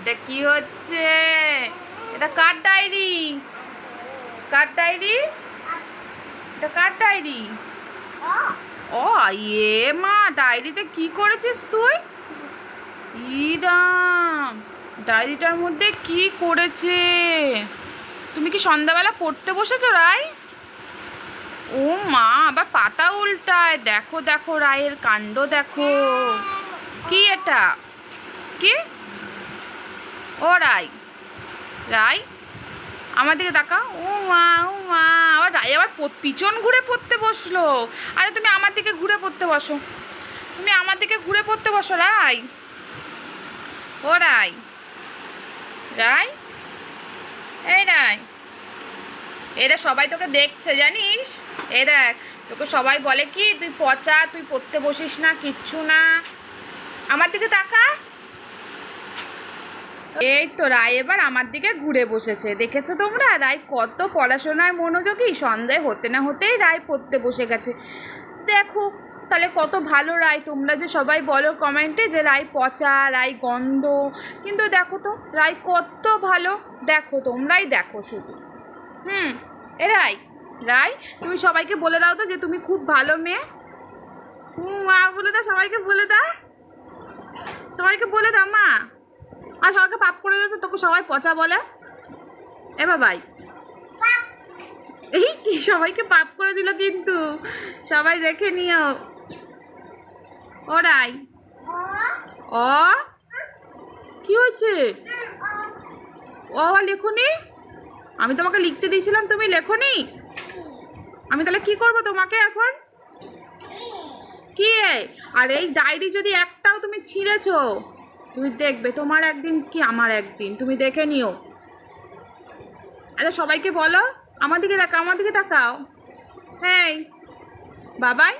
এটা কি হচ্ছে? এটা কার ডায়েরি? কার ডায়েরি? এটা কার ডায়েরি? ও ইয়ে মা, ডায়েরিতে কি করেছিস তুই? ইরাম, ডায়েরিটার মধ্যে কি করেছে? তুমি কি সন্ধ্যাবেলা পড়তে বসেছো, রায়? ও মা, আবার পাতা উল্টায়। দেখো দেখো, রায়ের কাণ্ড দেখো। কি এটা? কি? ও রাই। রাই, আমার দিকে তাকা ও মা ও মা। আবার রাই আবার পিছন ঘুরে পড়তে বসল। আরে তুমি আমার দিকে ঘুরে পড়তে বসো। তুমি আমার দিকে ঘুরে পড়তে বসো, রাই। ও রাই। রাই? এই রাই। এরা সবাই তোকে দেখছে, জানিস? এ দেখ, তোকে সবাই বলে কি, তুই পচা, তুই পড়তে বসিস না, কিচ্ছু না। আমার দিকে তাকা। এই তো রায় এবার আমার দিকে ঘুরে বসেছে। দেখেছ তোমরা? রায় কত পড়াশোনায় মনোযোগী। সন্দেহ হতে না হতেই রায় পড়তে বসে গেছে। দেখো, তাহলে কত ভালো রায়। তোমরা যে সবাই বলো কমেন্টে যে রায় পচা, রায় গন্ধ। কিন্তু দেখো তো, রায় কত ভালো। দেখো, তোমরাই দেখো শুধু। হুম, এ রায় রাই তুমি সবাইকে বলে দাও তো যে তুমি খুব ভালো মেয়ে। হুম মা, বলে দাও, সবাইকে বলে দাও। সবাইকে বলে দাও, মা। আর সবাইকে পাপ করে দাও তো তোকে সবাই পচা বলে। এ বাবাই এই কি, সবাইকে পাপ করে দিল কিন্তু। সবাই দেখে নিও। ওরাই। অ? কি হয়েছে? ও লেখনি? আমি তোমাকে লিখতে দিয়েছিলাম, তুমি লেখনি? আমি তাহলে কি করব তোমাকে এখন? কি আর এই ডায়েরি যদি একটাও তুমি ছিঁড়েছো তুমি দেখবে তোমার একদিন কি আমার একদিন? তুমি দেখে নিও। আরে সবাইকে বলো আমার দিকে তাকাও আমার দিকে তাকাও। হ্যাঁ বাবাই।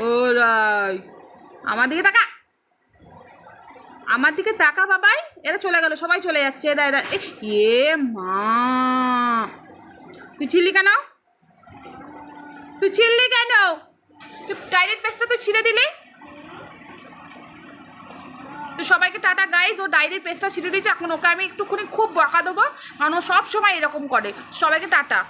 ও রাই আমার দিকে তাকা। আমার দিকে তাকা বাবাই। এরা চলে গেল সবাই চলে যাচ্ছে। এরা এরা এ, মা। তুই ছিললি কেন? তুই ছিললি কেন? তুই ডাইরেক্ট পেজটা তুই ছিঁড়ে দিলি? তো সবাইকে টাটা গাইজ ও ডায়েরির পেজটা ছিঁড়ে দিয়েছে। এখন ওকে আমি একটুখানি খুব বকা দেবো। কারণ সব সময় এরকম করে। সবাইকে টাটা।